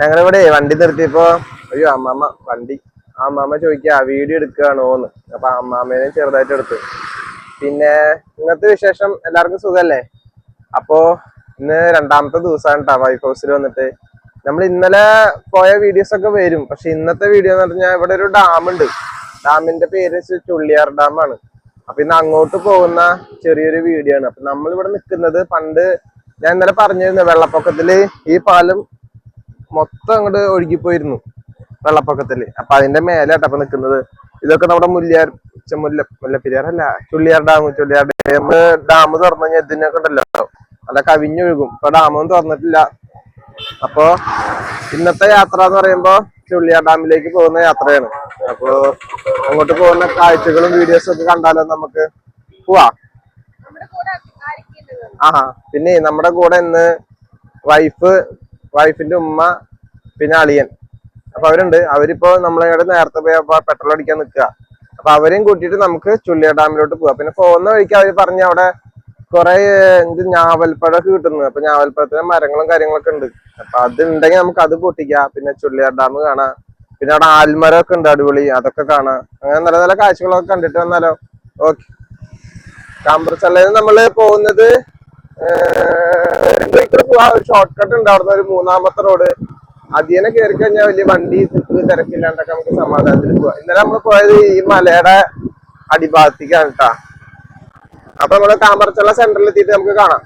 ഞങ്ങളിവിടെ വണ്ടി നിർത്തിയപ്പോ അയ്യോ അമ്മാമ്മ വണ്ടി. അമ്മാമ്മ ചോദിക്ക വീഡിയോ എടുക്കുകയാണോന്ന് അപ്പൊ അമ്മാമ്മേനെ ചെറുതായിട്ട് എടുത്തു. പിന്നെ ഇന്നത്തെ വിശേഷം എല്ലാവർക്കും സുഖല്ലേ? അപ്പോ ഇന്ന് രണ്ടാമത്തെ ദിവസമാണ് കേട്ടോ വൈഫ് ഹൗസിൽ വന്നിട്ട്. നമ്മൾ ഇന്നലെ പോയ വീഡിയോസ് ഒക്കെ വരും. പക്ഷെ ഇന്നത്തെ വീഡിയോ എന്ന് പറഞ്ഞാൽ ഇവിടെ ഒരു ഡാം ഉണ്ട്. ഡാമിന്റെ പേര് ചുള്ളിയാർ ഡാമാണ് അപ്പൊ ഇന്ന് അങ്ങോട്ട് പോകുന്ന ചെറിയൊരു വീഡിയോ ആണ്. അപ്പൊ നമ്മൾ ഇവിടെ നിൽക്കുന്നത് പണ്ട് ഞാൻ ഇന്നലെ പറഞ്ഞിരുന്നു വെള്ളപ്പൊക്കത്തിൽ ഈ പാലം മൊത്തം അങ്ങോട്ട് ഒഴുകിപ്പോയിരുന്നു വെള്ളപ്പൊക്കത്തിൽ. അപ്പൊ അതിന്റെ മേലാട്ടോ അപ്പൊ നിൽക്കുന്നത്. ഇതൊക്കെ നമ്മുടെ മുല്ലിയാർ മുല്ല മുല്ലപ്പെരിയാർ അല്ല Chulliyar dam Chulliyar dam. Dam തുറന്നു കഴിഞ്ഞാൽ ഉണ്ടല്ലോ. അതൊക്കെ അവിഞ്ഞൊഴുകും ഇപ്പൊ ഡാമൊന്നും തുറന്നിട്ടില്ല. അപ്പോ ഇന്നത്തെ യാത്ര എന്ന് പറയുമ്പോ ചുള്ളിയാർ ഡാമിലേക്ക് പോകുന്ന യാത്രയാണ്. അപ്പോ അങ്ങോട്ട് പോകുന്ന കാഴ്ചകളും വീഡിയോസും ഒക്കെ കണ്ടാലോ നമുക്ക്? പോവാ. ആ പിന്നെ നമ്മുടെ കൂടെ ഇന്ന് വൈഫ് വൈഫിന്റെ ഉമ്മ പിന്നെ അളിയൻ. അപ്പൊ അവരുണ്ട്. അവരിപ്പോ നമ്മളെ നേരത്തെ പോയി പെട്രോൾ അടിക്കാൻ നിൽക്കുക. അപ്പൊ അവരെയും കൂട്ടിയിട്ട് നമുക്ക് ചുള്ളിയ ഡാമിലോട്ട് പോവാം. പിന്നെ പോകുന്ന വഴിക്ക് അവർ പറഞ്ഞ അവിടെ കുറെ എന്ത് ഞാവൽപ്പഴമൊക്കെ കിട്ടുന്നു. അപ്പൊ ഞാവൽപ്പഴത്തിന് മരങ്ങളും കാര്യങ്ങളൊക്കെ ഉണ്ട്. അപ്പൊ അത് ഉണ്ടെങ്കിൽ നമുക്ക് അത് പൊട്ടിക്കാം. പിന്നെ ചുള്ളിയാർ ഡാം കാണാം. പിന്നെ അവിടെ ആൽമരമൊക്കെ ഉണ്ട് അടിപൊളി. അതൊക്കെ കാണാം. അങ്ങനെ നല്ല നല്ല കാഴ്ചകളൊക്കെ കണ്ടിട്ട് വന്നാലോ? ഓക്കെ. കാമ്പർച്ചല്ലയിൽ നമ്മൾ പോകുന്നത് ഷോർട്ട് കട്ട് ഉണ്ട്. അവിടുന്ന് ഒരു മൂന്നാമത്തെ റോഡ് അതിനെ കയറി കഴിഞ്ഞാൽ വലിയ വണ്ടി തിരക്കില്ലാണ്ടൊക്കെ നമുക്ക് സമാധാനത്തിൽ പോവാം. ഇന്നലെ നമ്മൾ പോയത് ഈ മലയുടെ അടിഭാഗത്തേക്കാണ് കേട്ടാ അപ്പൊ നമ്മൾ താമരച്ചുള്ള സെന്ററിൽ എത്തിയിട്ട് നമുക്ക് കാണാം.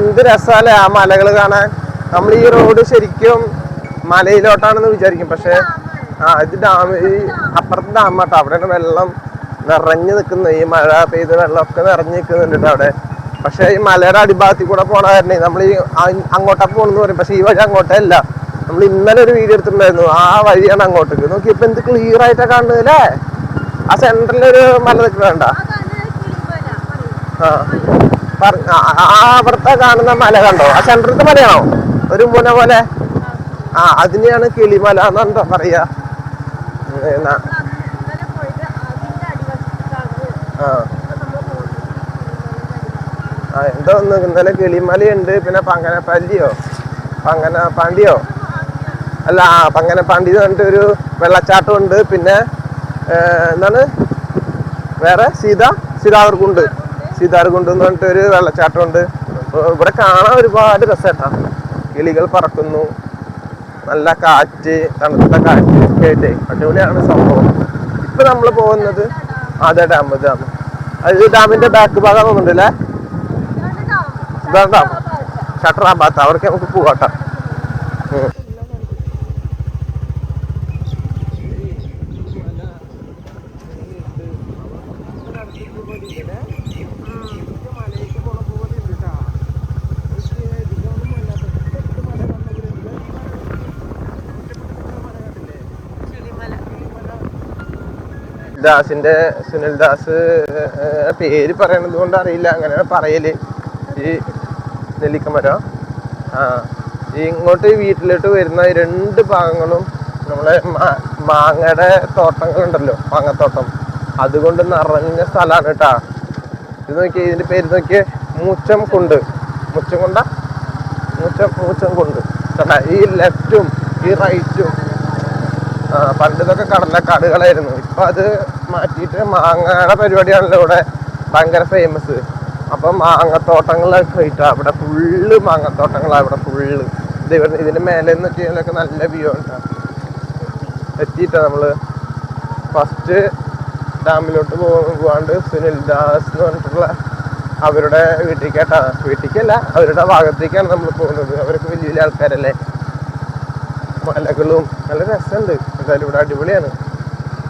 എന്ത് രസാലേ ആ മലകൾ കാണാൻ? നമ്മൾ ഈ റോഡ് ശരിക്കും മലയിലോട്ടാണെന്ന് വിചാരിക്കും. പക്ഷെ ആ ഇത് ഡാം ഈ അപ്പുറത്തെ ഡാം ആട്ടോ അവിടെയാണ് വെള്ളം നിറഞ്ഞു നിൽക്കുന്നത്. ഈ മഴ പെയ്ത് വെള്ളമൊക്കെ നിറഞ്ഞു നിൽക്കുന്നുണ്ട് അവിടെ. പക്ഷെ ഈ മലയുടെ അടിഭാഗത്തിൽ കൂടെ പോണ കാരണം നമ്മൾ ഈ അങ്ങോട്ടാ പോണെന്ന് പറയും. പക്ഷെ ഈ വഴി അങ്ങോട്ടല്ല. നമ്മൾ ഇന്നലെ ഒരു വീഡിയോ എടുത്തിട്ടുണ്ടായിരുന്നു. ആ വഴിയാണ് അങ്ങോട്ടേക്ക്. നോക്കി ഇപ്പൊ എന്ത് ക്ലിയർ ആയിട്ടാ കാണുന്നത് ആ സെന്ററിൽ ഒരു മല നിൽക്കണ്ട ആ. അവിടുത്തെ കാണുന്ന മല കണ്ടോ? ആ സെന്ററിലത്തെ മലയാണോ? ഒരു മുന പോലെ. ആ അതിനെയാണ് കിളിമല എന്നെന്താ പറയാ. എന്നാ- ആ. എന്തോ ഒന്ന് ഇന്നലെ കിളിമലയുണ്ട്. പിന്നെ പങ്കനപ്പല്ലിയോ പങ്കനപ്പാണ്ടിയോ അല്ല ആ പങ്കനപ്പാണ്ടി എന്ന് പറഞ്ഞിട്ട് ഒരു വെള്ളച്ചാട്ടം ഉണ്ട്. പിന്നെ എന്താണ്? വേറെ? സീത? സീതാർകുണ്ട് സീതാർകുണ്ട് എന്ന് പറഞ്ഞിട്ട് ഒരു വെള്ളച്ചാട്ടം ഉണ്ട്. ഇവിടെ കാണാൻ ഒരുപാട് രസമായിട്ടാ കിളികൾ പറക്കുന്നു. നല്ല കാറ്റ് തണുത്ത കാറ്റ് ഒക്കെ ആയിട്ട് അടിപൊളിയാണ് സംഭവം. ഇപ്പൊ നമ്മൾ പോകുന്നത് അതെ ഡാം ഡാം. അത് ഡാമിന്റെ ബാക്ക് ഭാഗം തോന്നുന്നുണ്ടല്ലേ? ഇതാണ് ഡാം. ഷട്ടർ ആ ഭാഗത്ത്. അവിടേക്ക് നമുക്ക് പോവാട്ടോ. ദാസിന്റെ സുനിൽ ദാസ് പേര് പറയണത് കൊണ്ട് അറിയില്ല. അങ്ങനെ പറയൽ. ഈ നെല്ലിക്കമരം. ആ ഇങ്ങോട്ട് വീട്ടിലോട്ട് വരുന്ന രണ്ട് ഭാഗങ്ങളും നമ്മളെ മാങ്ങയുടെ തോട്ടങ്ങളുണ്ടല്ലോ മാങ്ങത്തോട്ടം. അതുകൊണ്ട് നിറഞ്ഞ സ്ഥലമാണ് കേട്ടാ ഇത് നോക്കി ഇതിന്റെ പേര് നോക്കിയേ മൂച്ചം കൊണ്ട്. മുച്ചം കൊണ്ട? മൂച്ചം മൂച്ചം കൊണ്ട്. ഈ ലെഫ്റ്റും ഈ റൈറ്റും പണ്ട് ഇതൊക്കെ കടലക്കാടുകളായിരുന്നു. ഇപ്പൊ അത് മാറ്റിയിട്ട് മാങ്ങയുടെ പരിപാടിയാണല്ലോ ഇവിടെ ഭയങ്കര ഫേമസ് അപ്പൊ മാങ്ങത്തോട്ടങ്ങളൊക്കെ ആയിട്ട്. അവിടെ ഫുള്ള് മാങ്ങത്തോട്ടങ്ങളാ ഇവിടെ ഫുള്ള് ഇത് ഇവിടെ ഇതിന്റെ മേലെ നിന്നൊക്കെ നല്ല വ്യൂ ഉണ്ടാ എത്തിയിട്ടാ നമ്മൾ. ഫസ്റ്റ് ഡാമിലോട്ട് പോവാണ്ട് സുനിൽ ദാസ് എന്ന് പറഞ്ഞിട്ടുള്ള അവരുടെ വീട്ടിലേക്കാട്ടാ. വീട്ടിലേക്കല്ല അവരുടെ ഭാഗത്തേക്കാണ് നമ്മൾ പോകുന്നത്. അവരൊക്കെ വലിയ വലിയ ആൾക്കാരല്ലേ. മലകളും നല്ല രസമുണ്ട്. എന്തായാലും ഇവിടെ അടിപൊളിയാണ്.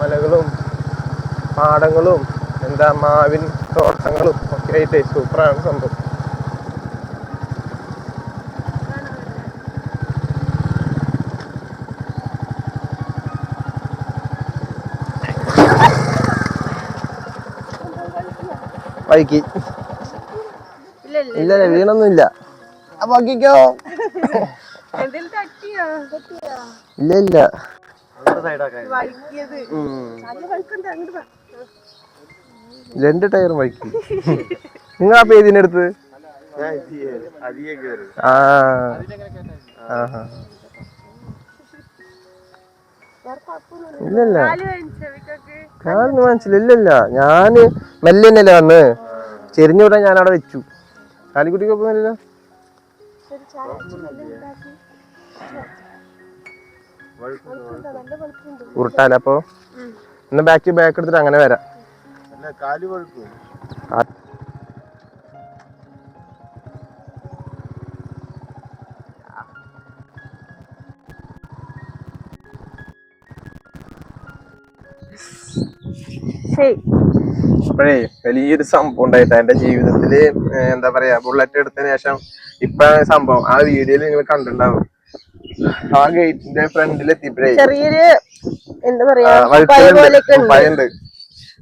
മലകളും പാടങ്ങളും എന്താ മാവിൻ തോട്ടങ്ങളും ഒക്കെ ആയിട്ട് സൂപ്പറാണ് സംഭവം. ഇല്ല വീണൊന്നുമില്ല. അപ്പൊ തട്ടിയോ ഇല്ല. രണ്ട് ടയറും വൈക്കി നിങ്ങൾ ആ പേജിനെടുത്ത് ആ. ആഹാ. ഇല്ലല്ല. കാലൊന്നും വേദനിച്ചോ ഇവക്കൊക്കെ? ഞാനൊന്നും മനസ്സില്ല ഇല്ലല്ല. ഞാൻ മെല്ലെ തന്നെയല്ലേ വന്ന്. ചെരിഞ്ഞു വിടാൻ ഞാൻ അവിടെ വെച്ചു കാലിക്കുട്ടിക്കൊപ്പമില്ല ഒരു ചായ അടിച്ച് നല്ല ഉണ്ടാക്കി. വഴുക്കുണ്ടോ? നല്ല വഴുക്കുണ്ട്. ഉരുട്ടാലപ്പോ ഉം. എന്നാ ബാക്ക് ബാക്ക് എടുത്തിട്ട് അങ്ങനെ വരാം. അപ്പോഴേ വലിയൊരു സംഭവം ഉണ്ടായിട്ട് എന്റെ ജീവിതത്തിൽ എന്താ പറയാ ബുള്ളറ്റ് എടുത്തതിന് ശേഷം ഇപ്പൊ സംഭവം ആ വീഡിയോയിൽ നിങ്ങൾ കണ്ടിട്ടുണ്ടാവും ആ ഗേറ്റിന്റെ ഫ്രണ്ടിൽ എത്തിയപ്പോഴേ ചെറിയൊരു എന്താ പറയാ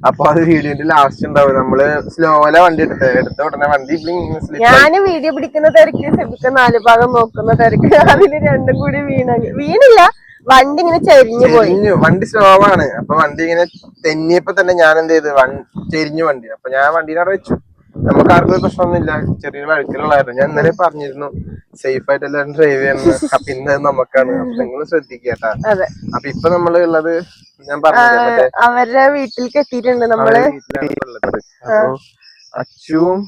അപ്പൊ അത് വീഡിയോന്റെ ലാസ്റ്റ് ഉണ്ടാവും. നമ്മൾ സ്ലോല വണ്ടി എടുത്ത് എടുത്ത ഉടനെ വണ്ടി. ഞാൻ വീഡിയോ പിടിക്കുന്ന തിരക്ക് സെബിക്ക നാല് ഭാഗം നോക്കുന്ന തിരക്ക് അതിൽ രണ്ടും കൂടി വീണ വീണില്ല. വണ്ടി ഇങ്ങനെ ചെരിഞ്ഞു പോയി. വണ്ടി സ്ലോ ആണ്. അപ്പൊ വണ്ടി ഇങ്ങനെ തെന്നിയപ്പോ തന്നെ ഞാൻ എന്ത് ചെയ്ത്? ചെരിഞ്ഞു വണ്ടി. അപ്പൊ ഞാൻ വണ്ടീനെ അവിടെ വെച്ചു. നമുക്ക് ആർക്കും പ്രശ്നമൊന്നുമില്ല. ചെറിയൊരു വഴുക്കലുള്ളായിരുന്നു ഞാൻ ഇന്നലെ പറഞ്ഞിരുന്നു സേഫ് ആയിട്ട് എല്ലാവരും ഡ്രൈവ് ചെയ്യണം അപ്പൊ ഇന്ന് നമുക്കാണ്. അപ്പൊ നിങ്ങൾ ശ്രദ്ധിക്കേട്ടാ അപ്പൊ ഇപ്പൊ നമ്മൾ ഉള്ളത് ഞാൻ പറഞ്ഞില്ലേ മറ്റേ അവരുടെ വീട്ടിലേക്ക് എത്തിയിട്ടുണ്ട് നമ്മൾ. അച്ചുവും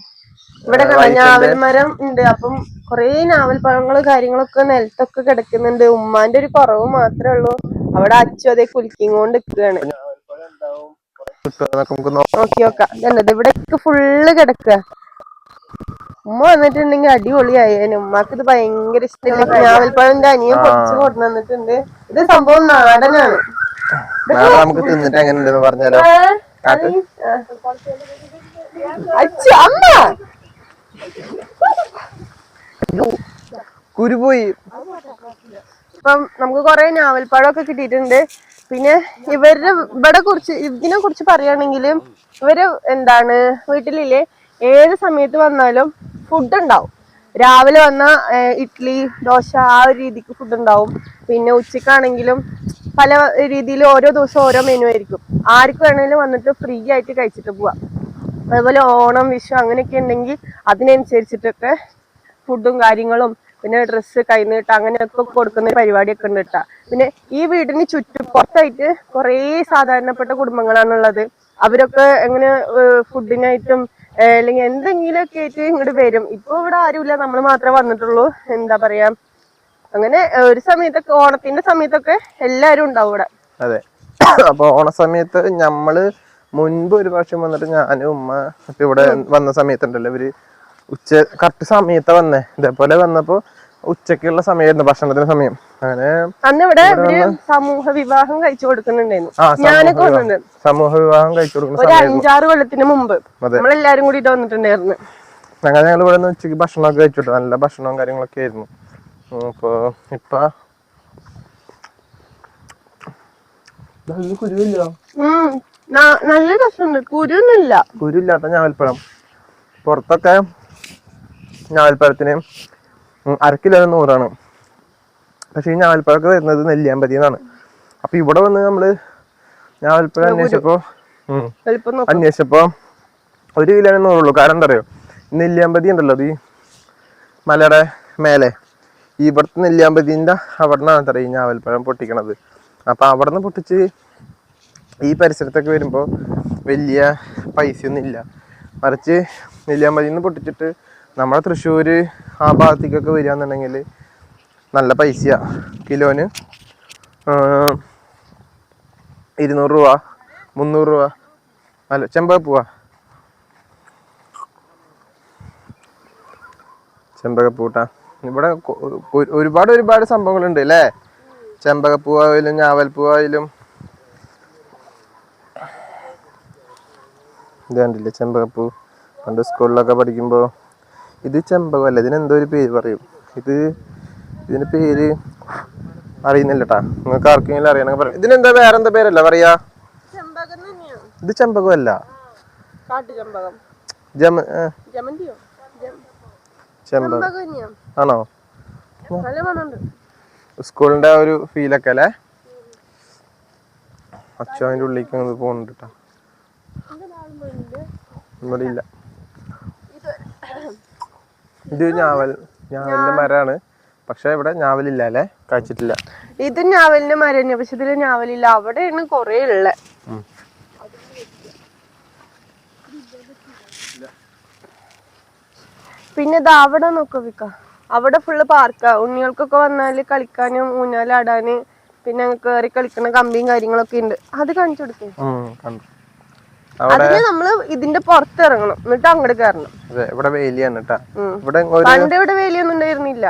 ഇവിടെ ഞാവൽ മരം ഉണ്ട്. അപ്പം കൊറേ ഞാവൽ പഴങ്ങളും കാര്യങ്ങളൊക്കെ നിലത്തൊക്കെ കിടക്കുന്നുണ്ട്. ഉമ്മാന്റെ ഒരു കുറവ് മാത്രമേ ഉള്ളൂ. അവിടെ അച്ചു അതേ കുലിക്കും കൊണ്ട് നിൽക്കുകയാണ് നമുക്ക് നോക്കാം. ഫുള്ള് കിടക്കുക. ഉമ്മ വന്നിട്ടുണ്ടെങ്കിൽ അടിപൊളിയായേനെ ഉമ്മാക്ക് ഇത് ഭയങ്കര ഇഷ്ടമില്ല ഞാവൽപ്പഴന്റെ അനിയൻ പൊടിച്ചു കൊണ്ടു വന്നിട്ടുണ്ട്. ഇത് സംഭവം നാടനാണ്. നമുക്ക് തിന്നിട്ട് എങ്ങനെ ഉണ്ടെന്ന് പറഞ്ഞാലോ അമ്മ. കുരുപോയി ഇപ്പം നമുക്ക് കൊറേ ഞാവൽപ്പഴമൊക്കെ കിട്ടിയിട്ടുണ്ട്. പിന്നെ ഇവരുടെ ഇവിടെ കുറിച്ച് ഇതിനെ കുറിച്ച് പറയുകയാണെങ്കിൽ ഇവർ എന്താണ് വീട്ടിലില്ലേ? ഏത് സമയത്ത് വന്നാലും ഫുഡ് ഉണ്ടാവും. രാവിലെ വന്ന ഇഡ്ഡലി ദോശ ആ ഒരു രീതിക്ക് ഫുഡ് ഉണ്ടാവും. പിന്നെ ഉച്ചക്കാണെങ്കിലും പല രീതിയിൽ ഓരോ ദിവസം ഓരോ മെനു ആയിരിക്കും. ആർക്ക് വേണമെങ്കിലും വന്നിട്ട് ഫ്രീ ആയിട്ട് കഴിച്ചിട്ട് പോവാം. അതുപോലെ ഓണം വിഷു അങ്ങനെയൊക്കെ ഉണ്ടെങ്കിൽ അതിനനുസരിച്ചിട്ടൊക്കെ ഫുഡും കാര്യങ്ങളും പിന്നെ ഡ്രസ്സ് കൈനീട്ട അങ്ങനെയൊക്കെ കൊടുക്കുന്ന പരിപാടിയൊക്കെ ഉണ്ട് കേട്ടാ പിന്നെ ഈ വീടിന് ചുറ്റും പുറത്തായിട്ട് കുറേ സാധാരണപ്പെട്ട കുടുംബങ്ങളാണുള്ളത്. അവരൊക്കെ എങ്ങനെ ഫുഡിനായിട്ടും അല്ലെങ്കിൽ എന്തെങ്കിലുമൊക്കെ ആയിട്ട് ഇങ്ങോട്ട് വരും. ഇപ്പൊ ഇവിടെ ആരുമില്ല നമ്മൾ മാത്രമേ വന്നിട്ടുള്ളൂ. എന്താ പറയാ? അങ്ങനെ ഒരു സമയത്തൊക്കെ ഓണത്തിന്റെ സമയത്തൊക്കെ എല്ലാരും ഉണ്ടാവും ഇവിടെ. അതെ. അപ്പൊ ഓണസമയത്ത് സമയത്ത് ഞമ്മൾ മുൻപ് ഒരു പ്രാവശ്യം വന്നിട്ട് ഞാനും ഉമ്മ ഇപ്പൊ ഇവിടെ വന്ന സമയത്തുണ്ടല്ലോ. ഇവർ ഉച്ച കറക്റ്റ് സമയത്താ വന്നേ. ഇതേപോലെ വന്നപ്പോ ഉച്ചക്കുള്ള സമയമായിരുന്നു ഭക്ഷണത്തിന് സമയം. അങ്ങനെ അന്ന് ഇവിടെ സമൂഹ വിവാഹം കഴിച്ചു കൊടുക്കുന്നുണ്ടായിരുന്നു. ഞാനൊക്കെ സമൂഹ വിവാഹം- സമൂഹ വിവാഹം കഴിച്ചു കൊടുക്കുന്ന ഒരു അഞ്ചാറ് കൊല്ലത്തിന് മുമ്പ്. നമ്മളെല്ലാരും കൂടി വന്നിട്ടുണ്ടായിരുന്നു. അങ്ങനെ ഞങ്ങൾ ഇവിടെ നിന്ന് ഉച്ചയ്ക്ക് ഭക്ഷണമൊക്കെ കഴിച്ചിട്ടു നല്ല ഭക്ഷണവും കാര്യങ്ങളൊക്കെ ആയിരുന്നു. ഉം, അപ്പൊ ഇപ്പൊ നല്ല കുരുവില്ല? നല്ല രസമുണ്ട്. കുരുന്നില്ല കുരുല്ലാത്ത ഞാൻ പുറത്തൊക്കെ ഞാവൽപ്പഴത്തിന്. അരക്കിലോ അര കിലോ നൂറാണ്. പക്ഷേ ഈ ഞാവൽപ്പഴമൊക്കെ വരുന്നത് നെല്ലിയാമ്പതി എന്നാണ് അപ്പൊ ഇവിടെ വന്ന് നമ്മൾ ഞാവൽപ്പഴം അന്വേഷിച്ചപ്പോ അന്വേഷിച്ചപ്പോ ഒരു കിലോനെ നൂറുള്ളൂ. കാരണം എന്താ അറിയോ നെല്ലിയാമ്പതി ഉണ്ടല്ലോ അത്. ഈ മലയുടെ മേലെ. ഇവിടുത്തെ നെല്ലിയാമ്പതിന്റെ അവിടെ നിന്നാണ് എന്താ ഈ ഞാവൽപ്പഴം പൊട്ടിക്കണത്. അപ്പൊ അവിടെ നിന്ന് പൊട്ടിച്ച് ഈ പരിസരത്തൊക്കെ വരുമ്പോൾ വലിയ പൈസയൊന്നും ഇല്ല മറിച്ച് നെല്ലിയാമ്പതിയിൽ നിന്ന് പൊട്ടിച്ചിട്ട് നമ്മളെ തൃശ്ശൂർ ആ ഭാഗത്തേക്കൊക്കെ വരികയെന്നുണ്ടെങ്കിൽ നല്ല പൈസയാണ് കിലോന് ഇരുന്നൂറ് രൂപ മുന്നൂറ് രൂപ. അല്ല ചെമ്പകപ്പൂവ ചെമ്പകപ്പൂട്ട ഇവിടെ ഒരുപാട് ഒരുപാട് സംഭവങ്ങളുണ്ട് അല്ലേ? ചെമ്പകപ്പൂവായാലും ഞാവൽപ്പൂവായാലും ഇത് കണ്ടില്ലേ ചെമ്പകപ്പൂ പണ്ട് സ്കൂളിലൊക്കെ പഠിക്കുമ്പോൾ ഇത് ചെമ്പകമല്ല ഇതിനെന്തോ ഒരു പേര് പറയും. ഇത് ഇതിന് പേര് അറിയുന്നില്ല കേട്ടാ നിങ്ങൾക്ക് ആർക്കെങ്കിലും അറിയണമെങ്കിൽ പറയാം. ഇതിനെന്താ വേറെ എന്താ പേരല്ല പറയാ? ഇത് ചെമ്പകമല്ല ചെമ്പകം. ആണോ? സ്കൂളിന്റെ ഒരു ഫീലൊക്കെ അല്ലേ? അച്ഛൻ അതിന്റെ ഉള്ളിലേക്ക് പോകുന്നുണ്ട് കേട്ടോ ഇവിടെ ഇല്ല ഇത് ഞാവൽ. ഞാവലിന്റെ മരമാണ്. പക്ഷെ ഇവിടെ ഞാവലില്ല അല്ലേ? കഴിച്ചിട്ടില്ല. ഇത് ഞാവലിന്റെ മരം തന്നെ പക്ഷെ ഇതിൽ ഞാവലില്ല. അവിടെയാണ് കൊറേ ഉള്ളത്. പിന്നെ ഇത് അവിടെ നോക്ക വിക്ക. അവിടെ ഫുള്ള് പാർക്കാ ഉണ്ണികൾക്കൊക്കെ വന്നാൽ കളിക്കാനും ഊഞ്ഞാലാടാന് പിന്നെ കേറി കളിക്കണ കമ്പിയും കാര്യങ്ങളൊക്കെ ഉണ്ട് അത് കാണിച്ചു കൊടുക്കേ. അതിന് നമ്മൾ ഇതിന്റെ പുറത്ത് ഇറങ്ങണം എന്നിട്ട് അങ്ങോട്ട് കയറണം ഇവിടെ വേലിയാണ് പണ്ട് ഇവിടെ വേലിയൊന്നും ഉണ്ടായിരുന്നില്ല.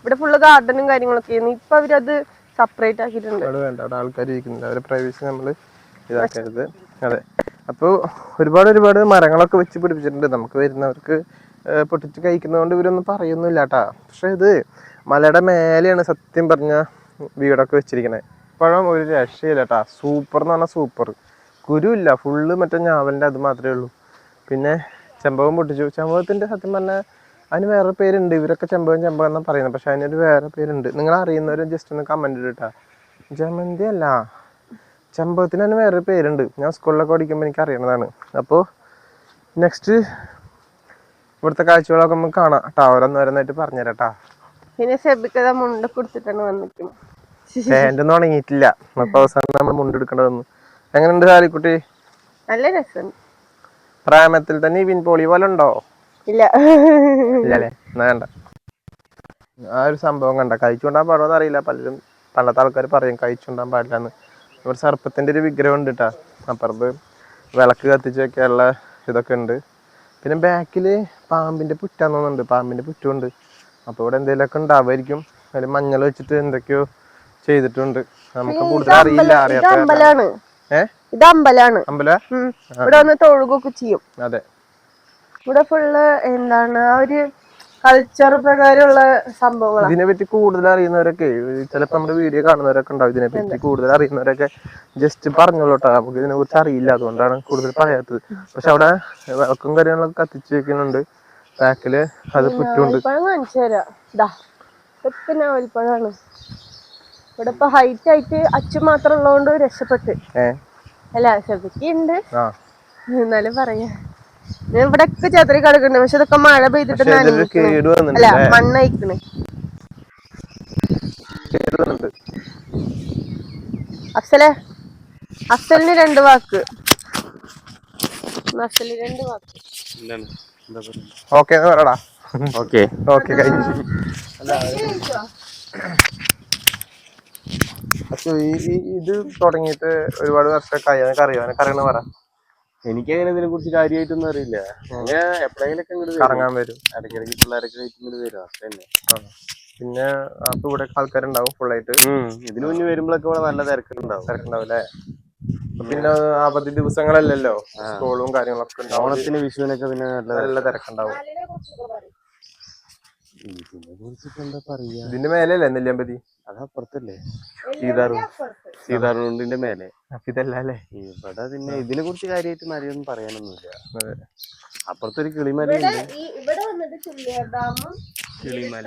ഇവിടെ ഫുള്ള് ഗാർഡനും കാര്യങ്ങളൊക്കെ ആയിരുന്നു. ഇപ്പൊ അവരത് സെപ്പറേറ്റ് ആക്കിയിട്ടുണ്ട്. വേണ്ട അവിടെ ആൾക്കാർ ഇരിക്കുന്നില്ല അവരെ പ്രൈവസി നമ്മൾ ഇതാക്കരുത്. അതെ. അപ്പോൾ ഒരുപാട് ഒരുപാട് മരങ്ങളൊക്കെ വെച്ച് പിടിപ്പിച്ചിട്ടുണ്ട്. നമുക്ക് വരുന്നവർക്ക് പൊട്ടിച്ച് കഴിക്കുന്നതുകൊണ്ട് ഇവരൊന്നും പറയുന്നില്ല കേട്ടാ പക്ഷെ ഇത് മലയുടെ മേലെയാണ് സത്യം പറഞ്ഞ വീടൊക്കെ വെച്ചിരിക്കണേ. ഇപ്പോഴും ഒരു രക്ഷയില്ല കേട്ടാ സൂപ്പർ എന്ന് പറഞ്ഞാൽ സൂപ്പർ. കുരുവില്ല ഫുള്ള് മറ്റേ ഞാവലിന്റെ അത് മാത്രമേ ഉള്ളൂ. പിന്നെ ചെമ്പകം പൊട്ടിച്ചു. ചെമ്പകത്തിന്റെ സത്യം പറഞ്ഞാൽ അതിന് വേറെ പേരുണ്ട്. ഇവരൊക്കെ ചെമ്പകം ചെമ്പകം എന്നാണ് പറയുന്നത്. പക്ഷെ അതിനൊരു വേറെ പേരുണ്ട്. നിങ്ങൾ അറിയുന്നവർ ജസ്റ്റ് ഒന്ന് കമന്റ് ഇട്ടാ ജമന്തി അല്ല. ചെമ്പകത്തിന് തന്നെ വേറെ പേരുണ്ട്. ഞാൻ സ്കൂളിലൊക്കെ പഠിക്കുമ്പോൾ എനിക്ക് അറിയണതാണ്. അപ്പോൾ നെക്സ്റ്റ് ഇവിടുത്തെ കാഴ്ചകളൊക്കെ നമുക്ക് കാണാം. കേട്ടോ ഒന്ന് വരുന്നതായിട്ട് പറഞ്ഞുതരാട്ടാ പിന്നെ സെബിക്കത മുണ്ട കൊടുത്തിട്ടാണ് വന്നിരിക്കുന്നത്. ഉണങ്ങിയിട്ടില്ല. അപ്പോൾ അവസാനം നമ്മൾ വന്നു എങ്ങനെയുണ്ട് സാലിക്കുട്ടി നല്ല രസം. പ്രായമത്തിൽ തന്നെ ഈ പിൻപോളി പോലെ ഉണ്ടോ? ഇല്ല. ഇല്ലല്ലേ എന്നാ വേണ്ട. ആ ഒരു സംഭവം കണ്ട. കഴിച്ചുകൊണ്ടാൻ പാടുമെന്ന് അറിയില്ല. പലരും പണ്ടത്തെ ആൾക്കാർ പറയും കഴിച്ചുകൊണ്ടാൻ പാടില്ല എന്ന് ഇവിടെ സർപ്പത്തിന്റെ ഒരു വിഗ്രഹം ഉണ്ട് കേട്ടാ അപ്പുറത്ത് വിളക്ക് കത്തിച്ച് വെക്കാനുള്ള ഇതൊക്കെ ഉണ്ട്. പിന്നെ ബാക്കിൽ പാമ്പിന്റെ പുറ്റാന്ന് തോന്നുന്നുണ്ട്. പാമ്പിന്റെ പുറ്റുണ്ട് അപ്പൊ ഇവിടെ എന്തെങ്കിലുമൊക്കെ ഉണ്ടാവുമായിരിക്കും. അതിൽ മഞ്ഞൾ വെച്ചിട്ട് എന്തൊക്കെയോ ചെയ്തിട്ടുണ്ട്. നമുക്ക് കൂടുതൽ അറിയില്ല. അറിയാത്ത ഇത് അമ്പലാണ്. അമ്പല. ഇവിടെ വന്ന് തൊഴുകൊക്കെ ചെയ്യും. അതെ. ഇവിടെ ഫുള്ള് എന്താണ് ആ ഒരു കൾച്ചർ പ്രകാരമുള്ള സംഭവങ്ങൾ ഇതിനെ പറ്റി കൂടുതൽ അറിയുന്നവരൊക്കെ ചിലപ്പോ നമ്മുടെ വീഡിയോ കാണുന്നവരൊക്കെ ഉണ്ടാവും. ഇതിനെ പറ്റി കൂടുതൽ അറിയുന്നവരൊക്കെ ജസ്റ്റ് പറഞ്ഞോളൂട്ടാ നമുക്ക് ഇതിനെ കുറിച്ച് അറിയില്ല. അതുകൊണ്ടാണ് കൂടുതൽ പറയാത്തത്. പക്ഷെ അവിടെ വിളക്കും കാര്യങ്ങളൊക്കെ കത്തിച്ച് വെക്കുന്നുണ്ട്. ബാക്കിൽ അത് പുറ്റുണ്ട് ഞാവൽപ്പഴം കാണിച്ചു തരാം ഇതാ ഇതൊക്കെ ഞാവൽപ്പഴമാണ് ഇവിടെ ഇപ്പൊ ഹൈറ്റ് ആയിട്ട് അച്ഛൻ മാത്രം ഉള്ളതുകൊണ്ട് രക്ഷപ്പെട്ട് അല്ല ശബിക്കുണ്ട് എന്നാലും പറയാ. ഇവിടെ ഒക്കെ ചെതറി കിടക്കുന്നുണ്ട്. പക്ഷെ ഇതൊക്കെ മഴ പെയ്തിട്ട് അല്ല മണ്ണയക്കണ് അഫ്സലെ അഫ്സലിന് രണ്ട് വാക്ക്. രണ്ട് വാക്ക്. Okay okay. ഓക്കെ കഴിഞ്ഞു. പക്ഷെ ഈ ഇത് തുടങ്ങിയിട്ട് ഒരുപാട് വർഷമൊക്കെ ആയി. അതൊക്കെ അറിയാം? അതൊക്കെ അറിയണ പറ. എനിക്ക് അങ്ങനെ ഇതിനെ കുറിച്ച് കാര്യമായിട്ടൊന്നും അറിയില്ല. എപ്പോഴെങ്കിലൊക്കെ ഇങ്ങോട്ട് കറങ്ങാൻ വരും. ഇടയ്ക്കിടയ്ക്ക് പിള്ളേരൊക്കെ ഇങ്ങോട്ട് വരും. അത്ര തന്നെ പിന്നെ അപ്പൊ ഇവിടെ ആൾക്കാരുണ്ടാവും ഫുള്ളായിട്ട് ഇതിന് ഇതിനു മുന്നേ വരുമ്പോഴൊക്കെ ഇവിടെ നല്ല തിരക്കുണ്ടാവും. തിരക്കുണ്ടാവും അല്ലേ പിന്നെ അവധി ദിവസങ്ങളല്ലല്ലോ. സ്കൂളും കാര്യങ്ങളൊക്കെ ഉണ്ടാവും. ഓണത്തിന് വിഷുവിനൊക്കെ പിന്നെ നല്ല നല്ല തിരക്കുണ്ടാവും. ഇതിന്റെ മേലെയല്ലേ നെല്ലിയമ്പതി? അത് സീതാറൂ സീതാറു സീതാറുണ്ടിന്റെ മേലെ. അപ്പൊ ഇതല്ല അല്ലേ ഇവിടെ പിന്നെ ഇതിനെ കുറിച്ച് കാര്യമായിട്ട് മരിയൊന്നും പറയാനൊന്നുമില്ല. അതെ. അപ്പുറത്തൊരു കിളിമല ഉണ്ട് ഈ വന്നിട്ട് ചുള്ളിയാർ കിളിമല.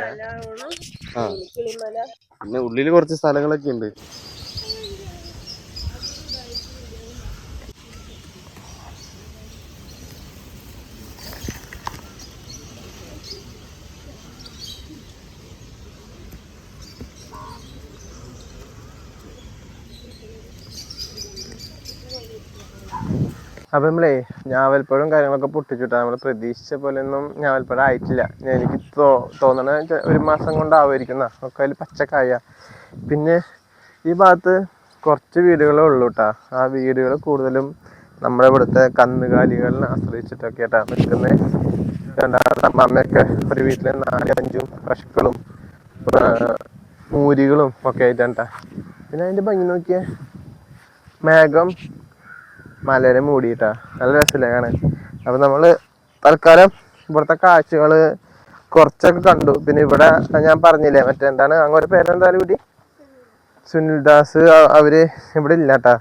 ആ. കിളിമല. പിന്നെ ഉള്ളിൽ കുറച്ച് സ്ഥലങ്ങളൊക്കെ ഉണ്ട് അപ്പൊ നമ്മളേ ഞാവൽപ്പഴം കാര്യങ്ങളൊക്കെ പൊട്ടിച്ചിട്ടാണ് നമ്മൾ പ്രതീക്ഷിച്ച പോലെ ഒന്നും ഞാവൽപ്പഴം ആയിട്ടില്ല. എനിക്ക് തോ തോന്നണ ഒരു മാസം കൊണ്ടാവുമായിരിക്കുന്ന ഒക്കെ അതിൽ പച്ചക്കായ. പിന്നെ ഈ ഭാഗത്ത് കുറച്ച് വീടുകളേ ഉള്ളൂ കേട്ടാ ആ വീടുകൾ കൂടുതലും നമ്മുടെ ഇവിടുത്തെ കന്നുകാലികളിനെ ആശ്രയിച്ചിട്ടൊക്കെ ആയിട്ടാണ് നിൽക്കുന്നത് രണ്ടാമത്തെ അമ്മയൊക്കെ ഒരു വീട്ടിലെ നാലും അഞ്ചും പശുക്കളും മൂരികളും ഒക്കെ ആയിട്ടാണ് പിന്നെ അതിന്റെ ഭംഗി നോക്കിയേ. മേഘം മലരെ മൂടിയിട്ടാ. നല്ല രസമില്ല കാണാൻ. അപ്പൊ നമ്മൾ തൽക്കാലം ഇവിടുത്തെ കാഴ്ചകൾ കുറച്ചൊക്കെ കണ്ടു. പിന്നെ ഇവിടെ ഞാൻ പറഞ്ഞില്ലേ മറ്റേ എന്താണ് അങ്ങോട്ട് പേരെന്തായാലും കൂടി? സുനിൽ ദാസ് അവർ ഇവിടെ ഇല്ലാട്ടാ.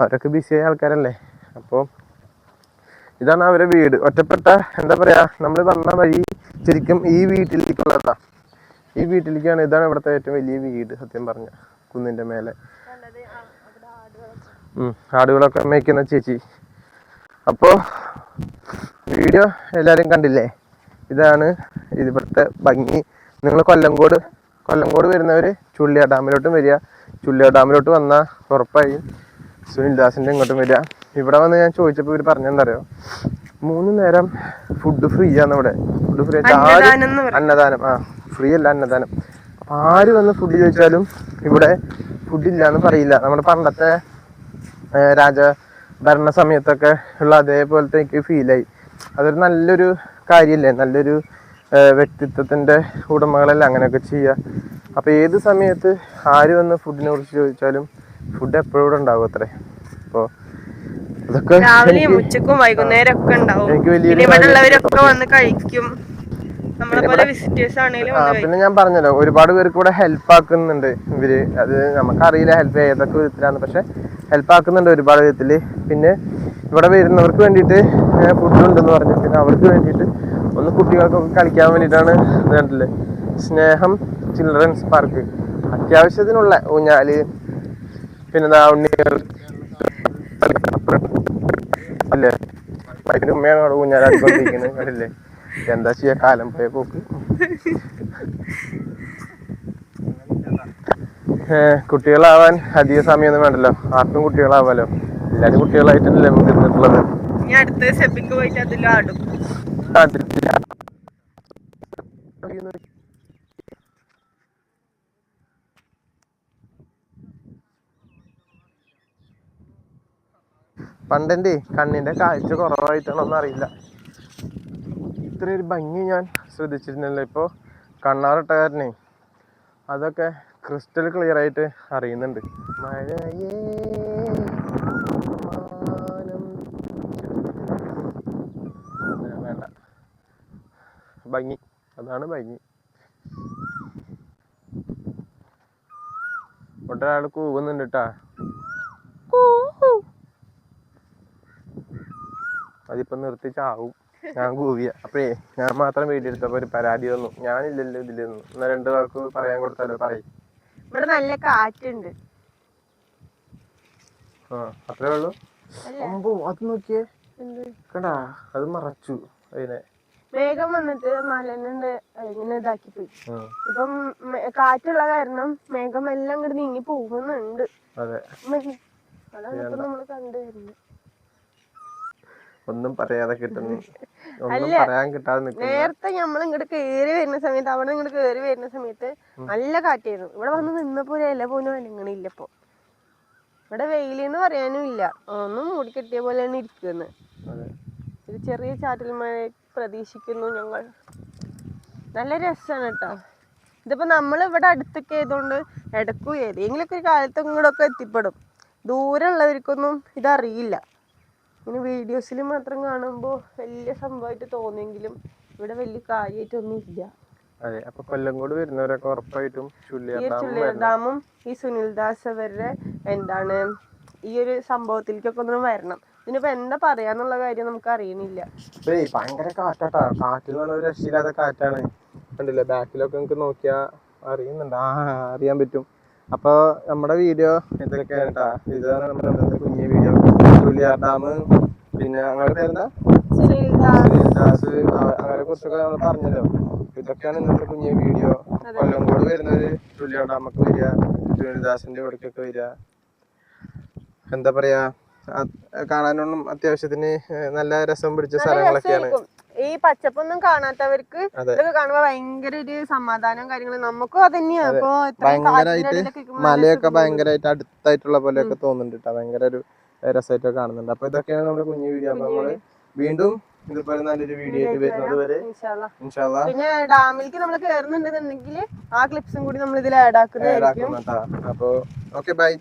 അവരൊക്കെ ബിസിയായ ആൾക്കാരല്ലേ. അപ്പോൾ ഇതാണ് അവരെ വീട്. ഒറ്റപ്പെട്ട എന്താ പറയാ നമ്മൾ വന്ന വഴി ശരിക്കും ഈ വീട്ടിലേക്കുള്ളതാ. ഈ വീട്ടിലേക്കാണ് ഇതാണ് ഇവിടുത്തെ ഏറ്റവും വലിയ വീട് സത്യം പറഞ്ഞ കുന്നിന്റെ മേലെ. ആടുകളൊക്കെ മേയ്ക്കുന്ന ചേച്ചി. അപ്പോൾ വീഡിയോ എല്ലാവരും കണ്ടില്ലേ? ഇതാണ് ഇവിടുത്തെ ഭംഗി. നിങ്ങൾ കൊല്ലംകോട് കൊല്ലംകോട് വരുന്നവർ ചുള്ളിയ ഡാമിലോട്ടും വരിക. ചുള്ളിയ ഡാമിലോട്ട് വന്നാൽ ഉറപ്പായും സുനിൽ ദാസിന്റെ ഇങ്ങോട്ടും വരിക. ഇവിടെ വന്ന് ഞാൻ ചോദിച്ചപ്പോൾ ഇവർ പറഞ്ഞെന്തറിയോ മൂന്ന് നേരം ഫുഡ് ഫ്രീ ആണ് ഇവിടെ. ഫുഡ് ഫ്രീ ആയിട്ട് അന്നദാനം അന്നദാനം ആ ഫ്രീ അല്ല അന്നദാനം. അപ്പം ആര് വന്ന് ഫുഡ് ചോദിച്ചാലും ഇവിടെ ഫുഡ് ഇല്ല എന്ന് പറയില്ല. നമ്മുടെ പണ്ടത്തെ രാജ ഭരണ സമയത്തൊക്കെ ഉള്ള അതേപോലത്തെ എനിക്ക് ഫീലായി അതൊരു നല്ലൊരു കാര്യമല്ലേ നല്ലൊരു വ്യക്തിത്വത്തിന്റെ വ്യക്തിത്വത്തിന്റെ ഉടമകളല്ല അങ്ങനെയൊക്കെ ചെയ്യുക അപ്പോൾ ഏത് സമയത്ത് ആര് വന്ന് ഫുഡിനെ കുറിച്ച് ചോദിച്ചാലും ഫുഡ് എപ്പോഴും ഇവിടെ ഉണ്ടാവും അത്രേ. അപ്പോൾ അതൊക്കെ എനിക്ക് ഉള്ളവരൊക്കെ വന്ന് കഴിക്കും. പിന്നെ ഞാൻ പറഞ്ഞല്ലോ ഒരുപാട് പേർക്ക് ഇവിടെ ഹെൽപ്പ് ആക്കുന്നുണ്ട് ഇവർ. അത് നമുക്കറിയില്ല ഹെൽപ്പ് ഏതൊക്കെ വിധത്തിലാണ് പക്ഷെ ഹെൽപ്പ് ആക്കുന്നുണ്ട് ഒരുപാട് വിധത്തിൽ. പിന്നെ ഇവിടെ വരുന്നവർക്ക് വേണ്ടിയിട്ട് ഫുഡ് ഉണ്ടെന്ന് പറഞ്ഞു. പിന്നെ അവർക്ക് വേണ്ടിയിട്ട് ഒന്ന് കുട്ടികൾക്കൊക്കെ കളിക്കാൻ വേണ്ടിയിട്ടാണ് വേണ്ടത് സ്നേഹം ചിൽഡ്രൻസ് പാർക്ക്. അത്യാവശ്യത്തിനുള്ള ഊഞ്ഞാൽ പിന്നെന്താ ഉണ്ണികൾ. അല്ലേ? അതിന് ഉമ്മയാണ് അവിടെ ഊഞ്ഞാലാടിക്കൊണ്ടിരിക്കുന്നത് കണ്ടില്ലേ? എന്താ ചെയ്യാ? കാലം പോയ പോക്ക്. കുട്ടികളാവാൻ അധിക സമയമൊന്നും വേണ്ടല്ലോ. ആർക്കും കുട്ടികളാവാലോ. എല്ലാരും കുട്ടികളായിട്ടല്ലേ മുതിർന്നിട്ടുള്ളത്. പണ്ടെന്റെ കണ്ണിന്റെ കാഴ്ച കുറവായിട്ടാണോന്ന് ഇത്ര ഒരു ഭംഗി ഞാൻ ശ്രദ്ധിച്ചിരുന്നില്ല. ഇപ്പോൾ കണ്ണാറിട്ട കാരനെ അതൊക്കെ ക്രിസ്റ്റൽ ക്ലിയർ ആയിട്ട് അറിയുന്നുണ്ട്. മഴയേ. വേണ്ട. ഭംഗി. അതാണ് ഭംഗി. ഒട്ടൊരാൾ കൂവുന്നുണ്ട് കേട്ടാ അതിപ്പോ നിർത്തി ചാവും ഞാൻ കൂവിയ അപ്പഴേ ഞാൻ മാത്രം വീഡിയോ എടുത്തപ്പോ ഒരു പരാതി വന്നു. ഞാനില്ലല്ലോ ഇതിൽ എന്നാ രണ്ടു വാക്ക് പറയാൻ കൊടുത്താലോ? പറയും. ഇവിടെ നല്ല കാറ്റുണ്ട്. ആ അത്രേ ഉള്ളൂ? അമ്പോ അത് നോക്കിയേ. കണ്ടാ അത് മറച്ചു അതിനെ. വേഗം വന്നിട്ട് മലനുണ്ട് ഇങ്ങനെ ഇതാക്കി പോയി. ഇപ്പം കാറ്റുള്ള കാരണം മേഘം എല്ലാം ഇങ്ങോട്ട് നീങ്ങി പോകുന്നുണ്ട്. അതെ. അതാണ് ഇപ്പൊ നമ്മൾ കണ്ടു വരുന്നത്. ഒന്നും പറയാതെ കിട്ടുന്നു ഒന്നും പറയാൻ കിട്ടാതെ നിൽക്കുന്നു നേരത്തെ നമ്മൾ ഇങ്ങോട്ട് കേറി വരുന്ന സമയത്ത് അവിടെ ഇങ്ങോട്ട് കേറി വരുന്ന സമയത്ത് നല്ല കാറ്റായിരുന്നു. ഇവിടെ വന്ന് നിന്നപ്പോ ഇല പോലും അനങ്ങണില്ല ഇപ്പൊ. ഇവിടെ വെയിലെന്ന് പറയാനും ഇല്ല. ഒന്നും മൂടി കെട്ടിയ പോലെയാണ് ഇരിക്കുന്നത് ഒരു ചെറിയ ചാറ്റൽ മഴ പ്രതീക്ഷിക്കുന്നു ഞങ്ങൾ. നല്ല രസമാണ് കേട്ടോ ഇതിപ്പോ നമ്മൾ ഇവിടെ അടുത്തൊക്കെ ആയതുകൊണ്ട് ഇടക്കും ഏതെങ്കിലുമൊക്കെ ഒരു കാലത്ത് ഇങ്ങോട്ടൊക്കെ എത്തിപ്പെടും. ദൂരെ ഉള്ളവർക്കൊന്നും ഇതറിയില്ല. ഇങ്ങനെ വീഡിയോസിൽ മാത്രം കാണുമ്പോൾ വലിയ സംഭവമായിട്ട് തോന്നിയെങ്കിലും ഇവിടെ വലിയ കാര്യമായിട്ടൊന്നും ഇല്ല അതെ അപ്പൊ കൊല്ലംകോട് വരുന്നവരൊക്കെ ഉറപ്പായിട്ടും ഈ ചുള്ളിയാർ ഡാമും ഈ സുനിൽ ദാസ് അവരുടെ എന്താണ് ഈ ഒരു സംഭവത്തിലേക്കൊക്കെ ഒന്ന് വരണം. ഇതിനിപ്പോ എന്താ പറയാന്നുള്ള കാര്യം നമുക്ക് അറിയണില്ല. ഭയങ്കര കാറ്റാട്ടാ. കാറ്റിൽ ഒരു രക്ഷയില്ലാത്ത കാറ്റാണ്. കണ്ടില്ലേ? ബാക്കിലൊക്കെ നമുക്ക് നോക്കിയാ അറിയുന്നുണ്ട്. ആ അറിയാൻ പറ്റും. അപ്പൊ നമ്മുടെ വീഡിയോ എന്തൊക്കെയാണ് കേട്ടാ ഇതാണ് നമ്മുടെ ചുള്ളിയാർ ഡാം പിന്നെ അങ്ങനെ പേരെന്താ? അങ്ങനെ കുറിച്ചൊക്കെ നമ്മൾ പറഞ്ഞല്ലോ. ഇതൊക്കെയാണ് ഇന്നത്തെ കുഞ്ഞു വീഡിയോ. കൊല്ലംകോട് വരുന്നവര് പുള്ളിയാർ ഡാമൊക്കെ വരിക സുനിൽദാസിന്റെ ഇവിടേക്കൊക്കെ വരിക. എന്താ പറയാ കാണാനൊന്നും അത്യാവശ്യത്തിന് നല്ല രസം പിടിച്ച സ്ഥലങ്ങളൊക്കെയാണ്. ഈ പച്ചപ്പൊന്നും കാണാത്തവർക്ക്. ഇതൊക്കെ കാണുമ്പോ ഭയങ്കര ഒരു സമാധാനം കാര്യങ്ങളും നമുക്കും അത്. തന്നെയാണ് ഭയങ്കരമായിട്ട് മലയൊക്കെ ഭയങ്കരമായിട്ട് അടുത്തായിട്ടുള്ള പോലെയൊക്കെ തോന്നുന്നുണ്ട് കേട്ടോ ഭയങ്കര ഒരു രസമായിട്ടൊക്കെ കാണുന്നുണ്ട്. അപ്പൊ ഇതൊക്കെയാണ് നമ്മുടെ കുഞ്ഞു വീഡിയോ. അപ്പൊ നമ്മൾ വീണ്ടും ഇതുപോലെ നല്ലൊരു വീഡിയോ ആയിട്ട് വരുന്നത് വരെ ഇൻഷാല്ലാ. പിന്നെ ഡാമിലേക്ക് നമ്മൾ കേറുന്നുണ്ടെന്നുണ്ടെങ്കിൽ ആ ക്ലിപ്സും കൂടി നമ്മൾ ഇതിൽ ആഡ് ആക്കുന്നതായിരിക്കും. അപ്പൊ ഓക്കെ ബൈ